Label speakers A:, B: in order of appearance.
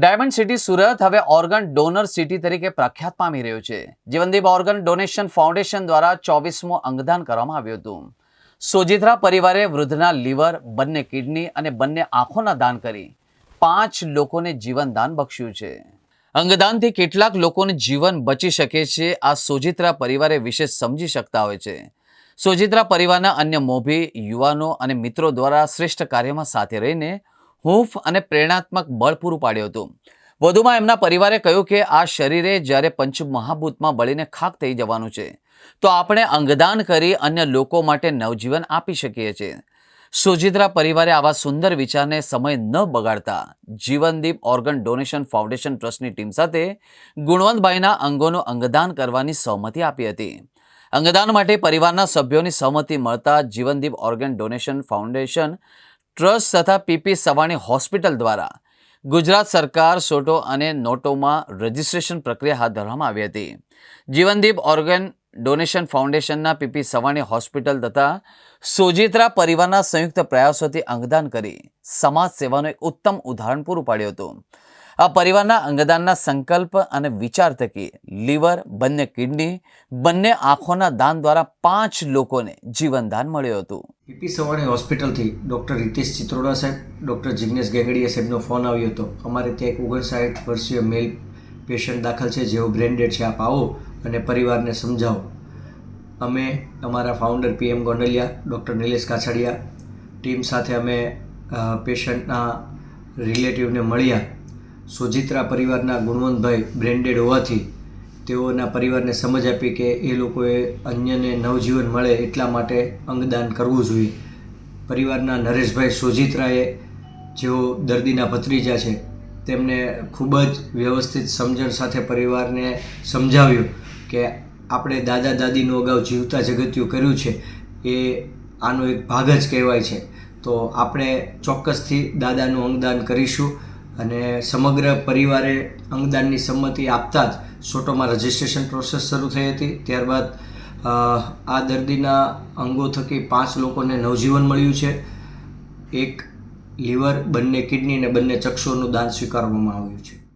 A: Diamond city Surat હવે organ donor city તરીકે પ્રખ્યાત પામી રહ્યું છે. જીવનદીપ ઓર્ગન ડોનેશન ફાઉન્ડેશન દ્વારા ચોવીસમું અંગદાન કરવામાં આવ્યું હતું. સોજિત્રા પરિવારે વૃદ્ધના લીવર, બંને કિડની અને બંને આંખોના દાન કરી પાંચ લોકોને જીવનદાન બક્ષ્યું છે. અંગદાનથી કેટલાક લોકોને જીવન બચી શકે છે, આ સોજિત્રા પરિવારે વિશેષ સમજી શકતા હોય છે. સોજિત્રા પરિવારના અન્ય મોભી, યુવાનો અને મિત્રો દ્વારા શ્રેષ્ઠ કાર્યમાં સાથે રહીને હૂંફ અને પ્રેરણાત્મક બળ પૂરું પાડ્યું હતું. વધુમાં એમના પરિવારે કહ્યું કે આ શરીરે જ્યારે પંચમહાભૂતમાં બળીને ખાક થઈ જવાનું છે, તો આપણે અંગદાન કરી અન્ય લોકો માટે નવજીવન આપી શકીએ છીએ. સુજિત્રા પરિવારે આવા સુંદર વિચારને સમય ન બગાડતા જીવનદીપ ઓર્ગન ડોનેશન ફાઉન્ડેશન ટ્રસ્ટની ટીમ સાથે ગુણવંતભાઈના અંગોનું અંગદાન કરવાની સહમતિ આપી હતી. અંગદાન માટે પરિવારના સભ્યોની સહમતિ મળતા Jivandeep organ donation foundation trust તથા પીપી સવાણી હોસ્પિટલ દ્વારા ગુજરાત સરકાર સોટો અને નોટોમાં રજિસ્ટ્રેશન પ્રક્રિયા હાથ ધરવામાં આવી હતી. જીવનદીપ ઓર્ગન ડોનેશન ફાઉન્ડેશનના પીપી સવાણી હોસ્પિટલ તથા સોજિત્રા પરિવારના સંયુક્ત પ્રયાસોથી અંગદાન કરી સમાજ સેવાનું એક ઉત્તમ ઉદાહરણ પૂરું પાડ્યું હતું. આ પરિવારના અંગદાનના સંકલ્પ અને વિચાર થકી લીવર, બંને કિડની, બંને આંખોના દાન દ્વારા પાંચ લોકોને જીવનદાન મળ્યું હતું.
B: પીપી સવાણી હોસ્પિટલથી ડૉક્ટર રિતેશ ચિત્રોડા સાહેબ, ડૉક્ટર જિગ્નેશ ગેંગડીયા સાહેબનો ફોન આવ્યો હતો. અમારે ત્યાં એક ઓગણસાઠ વર્ષીય મેલ પેશન્ટ દાખલ છે, જેઓ બ્રેન્ડેડ છે. આપ આવો અને પરિવારને સમજાવો. અમે અમારા founder PM Gondaliya, doctor Nilesh Kachhadiya, team સાથે અમે પેશન્ટના રિલેટિવને મળ્યા. સુજિત્રા પરિવારના ગુણવંતભાઈ બ્રેન્ડેડ હોવાથી તેઓના પરિવારને સમજ આપી કે એ લોકોએ અન્યને નવજીવન મળે એટલા માટે અંગદાન કરવું જોઈએ. પરિવારના નરેશભાઈ સોજિત્રાએ જેઓ દર્દીના ભત્રીજા છે, તેમને ખૂબ જ વ્યવસ્થિત સમજણ સાથે પરિવારને સમજાવ્યું કે આપણે દાદા દાદીનું અગાઉ જીવતા જગત્યું કર્યું છે, એ આનો એક ભાગ જ કહેવાય છે. તો આપણે ચોક્કસથી દાદાનું અંગદાન કરીશું. અને સમગ્ર પરિવારે અંગદાનની સંમતિ આપતા જ સોટોમાં રજિસ્ટ્રેશન પ્રોસેસ શરૂ થઈ હતી. ત્યારબાદ આ દર્દીના અંગો થકી પાંચ લોકોને નવજીવન મળ્યું છે. એક લીવર, બંને કિડની અને બંને ચક્ષુઓનું દાન સ્વીકારવામાં આવ્યું છે.